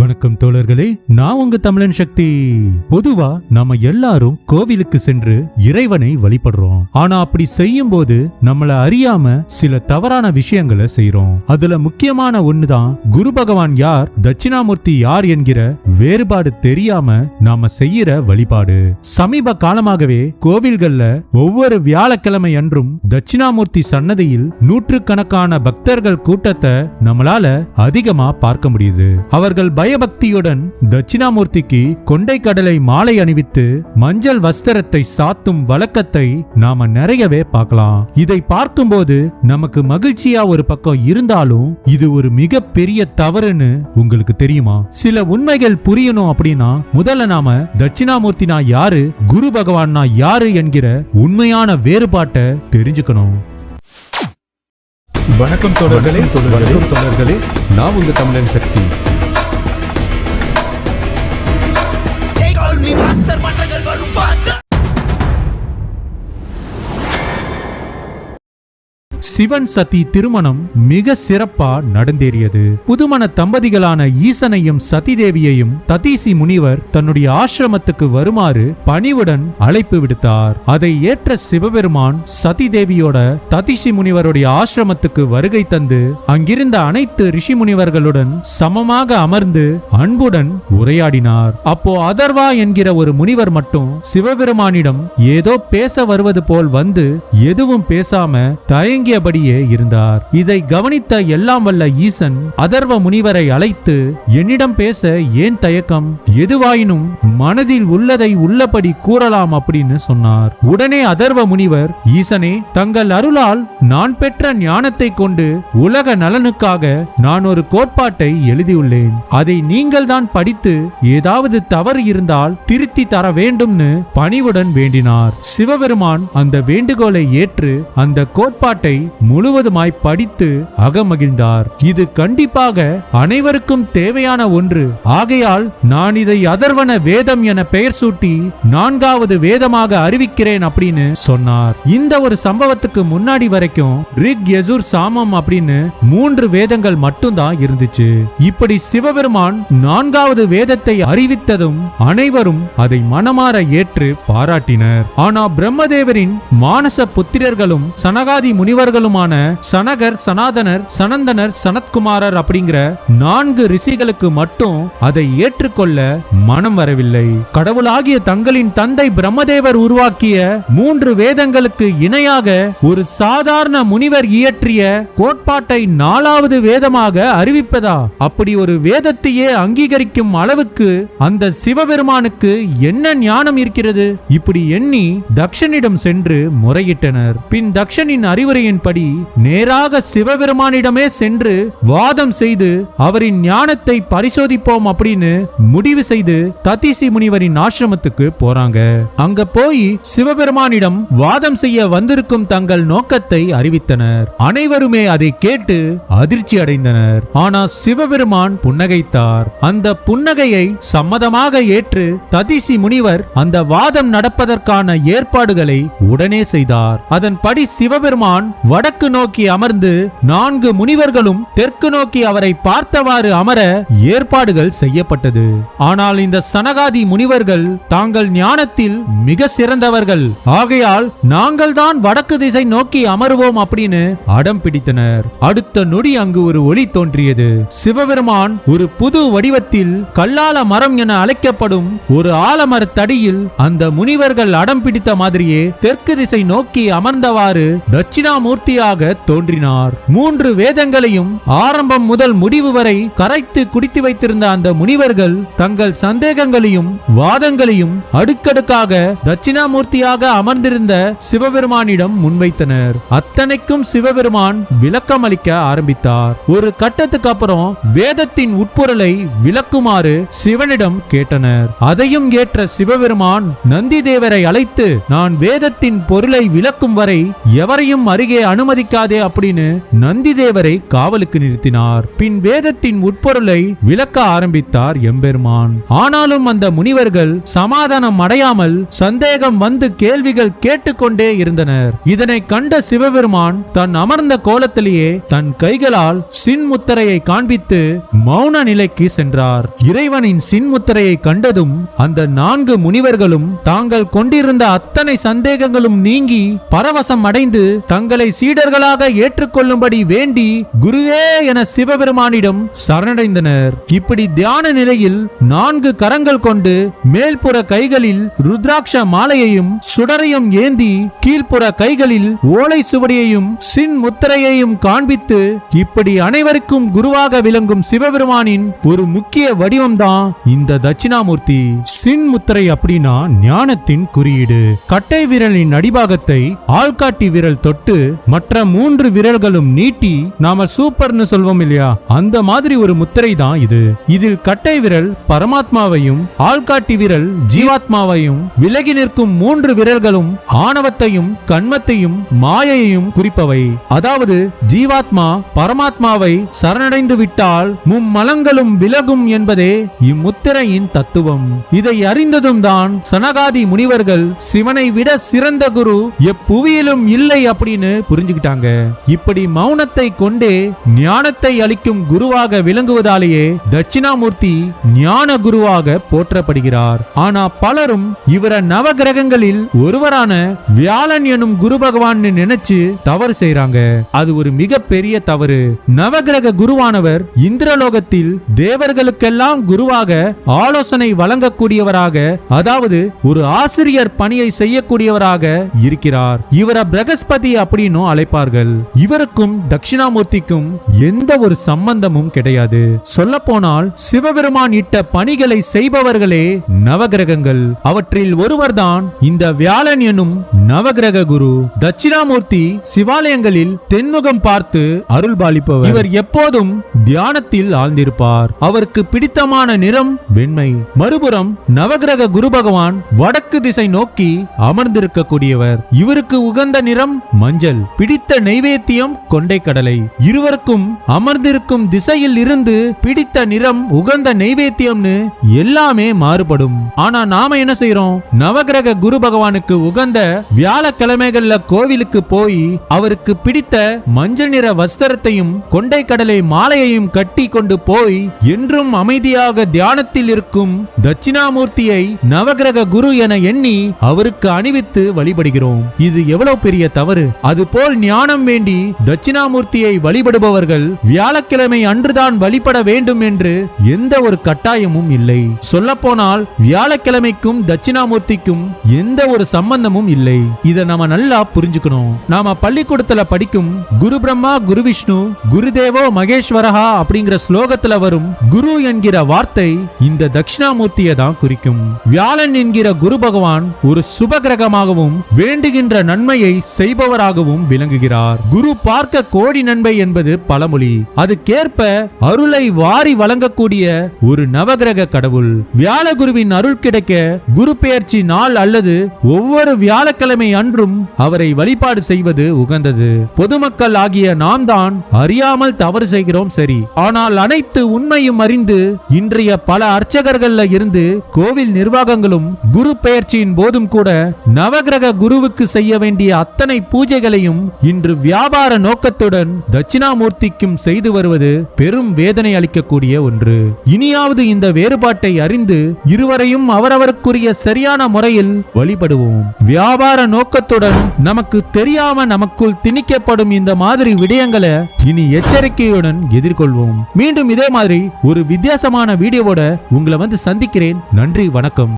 வணக்கம் தோழர்களே நான் உங்க தமிழன் சக்தி. பொதுவா நம்ம எல்லாரும் கோவிலுக்கு சென்று இறைவனை வழிபடுறோம். ஆனா அப்படி செய்யும் போது நம்மள அறியாம சில தவறான விஷயங்களை செய்யறோம் அதுல முக்கியமான ஒண்ணுதான் குரு பகவான் யார் தட்சிணாமூர்த்தி யார் என்கிற வேறுபாடு தெரியாம நாம செய்யற வழிபாடு. சமீப காலமாகவே கோவில்கள்ல ஒவ்வொரு வியாழக்கிழமை அன்றும் தட்சிணாமூர்த்தி சன்னதியில் நூற்றுக்கணக்கான பக்தர்கள் கூட்டத்தை நம்மளால அதிகமா பார்க்க முடியுது. அவர்கள் பயபக்தியுடன் தட்சிணாமூர்த்திக்கு கொண்டை கடலை மாலை அணிவித்து மஞ்சள் வஸ்திரத்தை சாத்தும் வழக்கத்தை நாம நிறையவே பார்க்கலாம். இதை பார்க்கும்போது நமக்கு மகிழ்ச்சியா ஒரு பக்கம் இருந்தாலும் இது ஒரு மிகப்பெரிய தவறுன்னு உங்களுக்கு தெரியுமா? சில உண்மைகள் புரியணும் அப்படின்னா முதல்ல நாம தட்சிணாமூர்த்தினா யாரு குரு பகவான்னா யாரு என்கிற உண்மையான வேறுபாட்டை தெரிஞ்சுக்கணும். வணக்கம் தோழர்களே. வணக்கம் தோழர்களே. நான் உங்க தமிழன் சக்தி. மாஸ்டர் மண்ட சிவன் சதி திருமணம் மிக சிறப்பா நடந்தேறியது. புதுமண தம்பதிகளான ஈசனையும் சதி தேவியையும் ததீசி முனிவர் தன்னுடைய ஆசிரமத்துக்கு வருமாறு பணிவுடன் அழைப்பு விடுத்தார். அதை ஏற்ற சிவபெருமான் சதி தேவியோட ததிசி முனிவருடைய ஆசிரமத்துக்கு வருகை தந்து அங்கிருந்த அனைத்து ரிஷி முனிவர்களுடன் சமமாக அமர்ந்து அன்புடன் உரையாடினார். அப்போ அதர்வா என்கிற ஒரு முனிவர் மட்டும் சிவபெருமானிடம் ஏதோ பேச வருவது போல் வந்து எதுவும் பேசாம தயங்கியபடியே இருந்தார். இதை கவனித்த எல்லாம் வல்ல ஈசன் அதர்வ முனிவரை அழைத்து என்னிடம் பேச ஏன் தயக்கம்? எதுவாயினும் மனதில் உள்ளதை உள்ளபடி கூறலாம் அப்படின்னு சொன்னார். உடனே அதர்வ முனிவர் ஈசனே தங்கள் அருளால் நான் பெற்ற ஞானத்தை கொண்டு உலக நலனுக்காக நான் ஒரு கோட்பாட்டை எழுதியுள்ளேன். அதை நீங்கள் தான் படித்து ஏதாவது தவறு இருந்தால் திருத்தி தர வேண்டும்னு பணிவுடன் வேண்டினார். சிவபெருமான் அந்த வேண்டுகோளை ஏற்று அந்த கோட்பாட்டை முழுவதுமாய் படித்து அகமகிழ்ந்தார். இது கண்டிப்பாக அனைவருக்கும் தேவையான ஒன்று. ஆகையால் நான் இதை அதர்வன வேதம் என பெயர் சூட்டி நான்காவது வேதமாக அறிவிக்கிறேன் அப்படின்னு சொன்னார். இந்த ஒரு சம்பவத்துக்கு முன்னாடி வரைக்கும் ரிக் எசுர் சாமம் அப்படின்னு மூன்று வேதங்கள் மட்டும்தான் இருந்துச்சு. இப்படி சிவபெருமான் நான்காவது வேதத்தை அறிவித்ததும் அனைவரும் அதை மனமாற ஏற்று பாராட்டினர். ஆனா பிரம்மதேவரின் மானச புத்திரர்களும் சனகாதி முனிவர்கள் முனிவர்களுமான சனகர் சனாதனர் சனந்தனர் சனத்குமாரர் அப்படிங்கிற நான்கு ரிஷிகளுக்கு மட்டும் அதை ஏற்றுக்கொள்ள மனம் வரவில்லை. கடவுளாகிய தங்களின் தந்தை பிரம்மதேவர் உருவாக்கிய மூன்று வேதங்களுக்கு இணையாக ஒரு சாதாரண முனிவர் இயற்றிய கோட்பாட்டை நாலாவது வேதமாக அறிவிப்பதா? அப்படி ஒரு வேதத்தையே அங்கீகரிக்கும் அளவுக்கு அந்த சிவபெருமானுக்கு என்ன ஞானம் இருக்கிறது? இப்படி எண்ணி தக்ஷனிடம் சென்று முறையிட்டனர். பின் தக்ஷனின் அறிவுரையின் சொன்னபடி நேராக சிவபெருமானிடமே சென்று வாதம் செய்து அவரின் ஞானத்தை பரிசோதிப்போம் அப்படின்னு முடிவு செய்து ததிசி முனிவரின் ஆசிரமத்துக்கு போறாங்க. அங்க போய் சிவபெருமானிடம் வாதம் செய்ய வந்திருக்கும் தங்கள் நோக்கத்தை அறிவித்தனர். அனைவருமே அதை கேட்டு அதிர்ச்சி அடைந்தனர். ஆனா சிவபெருமான் புன்னகைத்தார். அந்த புன்னகையை சம்மதமாக ஏற்று ததிசி முனிவர் அந்த வாதம் நடப்பதற்கான ஏற்பாடுகளை உடனே செய்தார். அதன்படி சிவபெருமான் வடக்கு நோக்கி அமர்ந்து நான்கு முனிவர்களும் தெற்கு நோக்கி அவரை பார்த்தவாறு அமர ஏற்பாடுகள் செய்யப்பட்டது. ஆனால் இந்த சனகாதி முனிவர்கள் தாங்கள் ஞானத்தில் மிக சிறந்தவர்கள். ஆகையால் நாங்கள் தான் வடக்கு திசை நோக்கி அமருவோம் அப்படின்னு அடம் பிடித்தனர். அடுத்த நொடி அங்கு ஒரு ஒளி தோன்றியது. சிவபெருமான் ஒரு புது வடிவத்தில் கல்லால மரம் என அழைக்கப்படும் ஒரு ஆலமர தடியில் அந்த முனிவர்கள் அடம் பிடித்த மாதிரியே தெற்கு திசை நோக்கி அமர்ந்தவாறு தட்சிணாமூர்த்தி தட்சிணாமூர்த்தியாக தோன்றினார். மூன்று வேதங்களையும் ஆரம்பம் முதல் முடிவு வரை கரைத்து குடித்து வைத்திருந்த அந்த முனிவர்கள் தங்கள் சந்தேகங்களையும் வாதங்களையும் அடுக்கடுக்காக தட்சிணாமூர்த்தியாக அமர்ந்திருந்த சிவபெருமானிடம் முன்வைத்தனர். அத்தனைக்கும் சிவபெருமான் விளக்கம் அளிக்க ஆரம்பித்தார். ஒரு கட்டத்துக்கு அப்புறம் வேதத்தின் உட்பொருளை விளக்குமாறு சிவனிடம் கேட்டனர். அதையும் ஏற்ற சிவபெருமான் நந்தி தேவரை அழைத்து நான் வேதத்தின் பொருளை விளக்கும் வரை எவரையும் அருகே அனுமதிக்காதே அப்படின்னு நந்தி தேவரை காவலுக்கு நிறுத்தினார். பின் வேதத்தின் உட்பொருளை விளக்க ஆரம்பித்தார் எம்பெருமான். ஆனாலும் அந்த முனிவர்கள் சமாதானம் அடையாமல் சந்தேகம் வந்து கேள்விகள் கேட்டுக்கொண்டே இருந்தனர். இதனை கண்ட சிவபெருமான் தன் அமர்ந்த கோலத்திலேயே தன் கைகளால் சின்முத்திரையை காண்பித்து மௌன நிலைக்கு சென்றார். இறைவனின் சின்முத்திரையை கண்டதும் அந்த நான்கு முனிவர்களும் தாங்கள் கொண்டிருந்த அத்தனை சந்தேகங்களும் நீங்கி பரவசம் அடைந்து தங்களை சீ சீடர்களாக ஏற்றுக்கொள்ளும்படி வேண்டி குருவே என சிவபெருமானிடம் சரணடைந்தனர். இப்படி தியான நிலையில் நான்கு கரங்கள் கொண்டு மேல்புற கைகளில் ருத்ராட்ச மாலையையும் சுடரையும் ஏந்தி கீழ்ப்புற கைகளில் ஓலை சுவடியையும் சின் முத்திரையையும் காண்பித்து இப்படி அனைவருக்கும் குருவாக விளங்கும் சிவபெருமானின் ஒரு முக்கிய வடிவம்தான் இந்த தட்சிணாமூர்த்தி. சின் முத்திரை அப்படின்னா ஞானத்தின் குறியீடு. கட்டை விரலின் அடிபாகத்தை ஆள்காட்டி விரல் தொட்டு மற்ற மூன்று விரல்களும் நீட்டி நாம சூப்பர்னு சொல்வோம் இல்லையா? அந்த மாதிரி ஒரு முத்திரை தான் இது. இதில் கட்டை விரல் பரமாத்மாவையும் ஆள்காட்டி விரல் ஜீவாத்மாவையும் விலகி நிற்கும் மூன்று விரல்களும் ஆணவத்தையும் கண்மத்தையும் மாயையையும் குறிப்பவை. அதாவது ஜீவாத்மா பரமாத்மாவை சரணடைந்து விட்டால் மும்மலங்களும் விலகும் என்பதே இம்முத்திரையின் தத்துவம். இதை அறிந்ததும் தான் சனகாதி முனிவர்கள் சிவனை விட சிறந்த குரு எப்புவியிலும் இல்லை அப்படின்னு புரிஞ்சு புரிஞ்சுக்கிட்டாங்க. இப்படி மௌனத்தை கொண்டே ஞானத்தை அளிக்கும் குருவாக விளங்குவதாலேயே தட்சிணாமூர்த்தி ஞான குருவாக போற்றப்படுகிறார். ஆனா பலரும் இவர நவகிரகங்களில் ஒருவரான வியாழன் எனும் குரு பகவான் நினைச்சு தவறு செய்யறாங்க அது ஒரு மிகப்பெரிய தவறு. நவகிரக குருவானவர் இந்திரலோகத்தில் தேவர்களுக்கெல்லாம் குருவாக ஆலோசனை வழங்கக்கூடியவராக அதாவது ஒரு ஆசிரியர் பணியை செய்யக்கூடியவராக இருக்கிறார். இவரை பிரகஸ்பதி அப்படின்னும் அழைப்பார்கள். இவருக்கும் தட்சிணாமூர்த்திக்கும் எந்த ஒரு சம்பந்தமும் கிடையாது. சொல்ல போனால் சிவபெருமான் இட்ட பணிகளை செய்பவர்களே நவகிரகங்கள். அவற்றில் ஒருவர்தான் இந்த வியாழன் எனும் நவகிரக குரு. தட்சிணாமூர்த்தி சிவாலயங்களில் தென்முகம் பார்த்து அருள் பாலிப்பவர் இவர் எப்போதும் தியானத்தில் ஆழ்ந்திருப்பார். அவருக்கு பிடித்தமான நிறம் வெண்மை. மறுபுறம் நவகிரக குரு பகவான் வடக்கு திசை நோக்கி அமர்ந்திருக்கக்கூடியவர். இவருக்கு உகந்த நிறம் மஞ்சள். பிடித்த நெய்வேத்தியம் கொண்டை கடலை இருவருக்கும் அமர்ந்திருக்கும் திசையில் இருந்து பிடித்த நிறம் உகந்த நெய்வேத்தியம்னு எல்லாமே மாறுபடும். ஆனா நாம என்ன செய்யறோம் நவகிரக குரு பகவானுக்கு உகந்த வியாழக்கிழமைகள்ல கோவிலுக்கு போய் அவருக்கு பிடித்த மஞ்சள் நிற வஸ்திரத்தையும் கொண்டை கடலை மாலையை மாலையையும் கட்டி கொண்டு போய் என்றும் அமைதியாக தியானத்தில் இருக்கும் தட்சிணாமூர்த்தியை நவகிரக குரு என எண்ணி அவருக்கு அணிவித்து வழிபடுகிறோம். இது எவ்வளவு பெரிய தவறு? அதுபோல் ஞானம் வேண்டி தட்சிணாமூர்த்தியை வழிபடுபவர்கள் வியாழக்கிழமை அன்றுதான் வழிபட வேண்டும் என்று எந்த ஒரு கட்டாயமும் இல்லை. சொல்லப்போனால் வியாழக்கிழமைக்கும் தட்சிணாமூர்த்திக்கும் எந்த ஒரு சம்பந்தமும் இல்லை. இதை நம்ம நல்லா புரிஞ்சுக்கணும். நாம பள்ளிக்கூடத்துல படிக்கும் குரு பிரம்மா குரு விஷ்ணு குருதேவோ மகேஸ்வரஹா அப்படிங்கிற ஸ்லோகத்துல வரும் குரு என்கிற வார்த்தை இந்த தட்சிணாமூர்த்தியை தான் குறிக்கும். வியாழன் என்கிற குரு பகவான் ஒரு சுப கிரகமாகவும் வேண்டுகின்ற நன்மையை செய்பவராகவும் விளங்குகிறார். குரு பார்க்க கோடி நன்மை என்பது பழமொழி. அதுக்கேற்ப அருளை வாரி வழங்கக்கூடிய ஒரு நவகிரக கடவுள். வியாழ குருவின் அருள் கிடைக்க குரு பெயர்ச்சி நாள் அல்லது ஒவ்வொரு வியாழக்கிழமை அன்றும் அவரை வழிபாடு செய்வது உகந்தது. பொதுமக்கள் ஆகிய நாம் தான் அறியாமல் தவறு செய்கிறோம் சரி. ஆனால் அனைத்து உண்மையும் அறிந்து இன்றைய பல அர்ச்சகர்கள்ல இருந்து கோவில் நிர்வாகங்களும் குரு பெயர்ச்சியின் போதும் கூட நவகிரக குருவுக்கு செய்ய வேண்டிய அத்தனை பூஜைகளையும் இன்று வியாபார நோக்கத்துடன் தட்சிணாமூர்த்திக்கும் செய்து வருவது பெரும் வேதனை அளிக்கக்கூடிய ஒன்று. இனியாவது இந்த வேறுபாட்டை அறிந்து இருவரையும் அவரவருக்குரிய சரியான முறையில் வழிபடுவோம். வியாபார நோக்கத்துடன் நமக்கு தெரியாம நமக்குள் திணிக்கப்படும் இந்த மாதிரி விடயங்களை இனி எச்சரிக்கையுடன் கொள்வோம். மீண்டும் இதே மாதிரி ஒரு வித்தியாசமான வீடியோவோட உங்களை வந்து சந்திக்கிறேன். நன்றி வணக்கம்.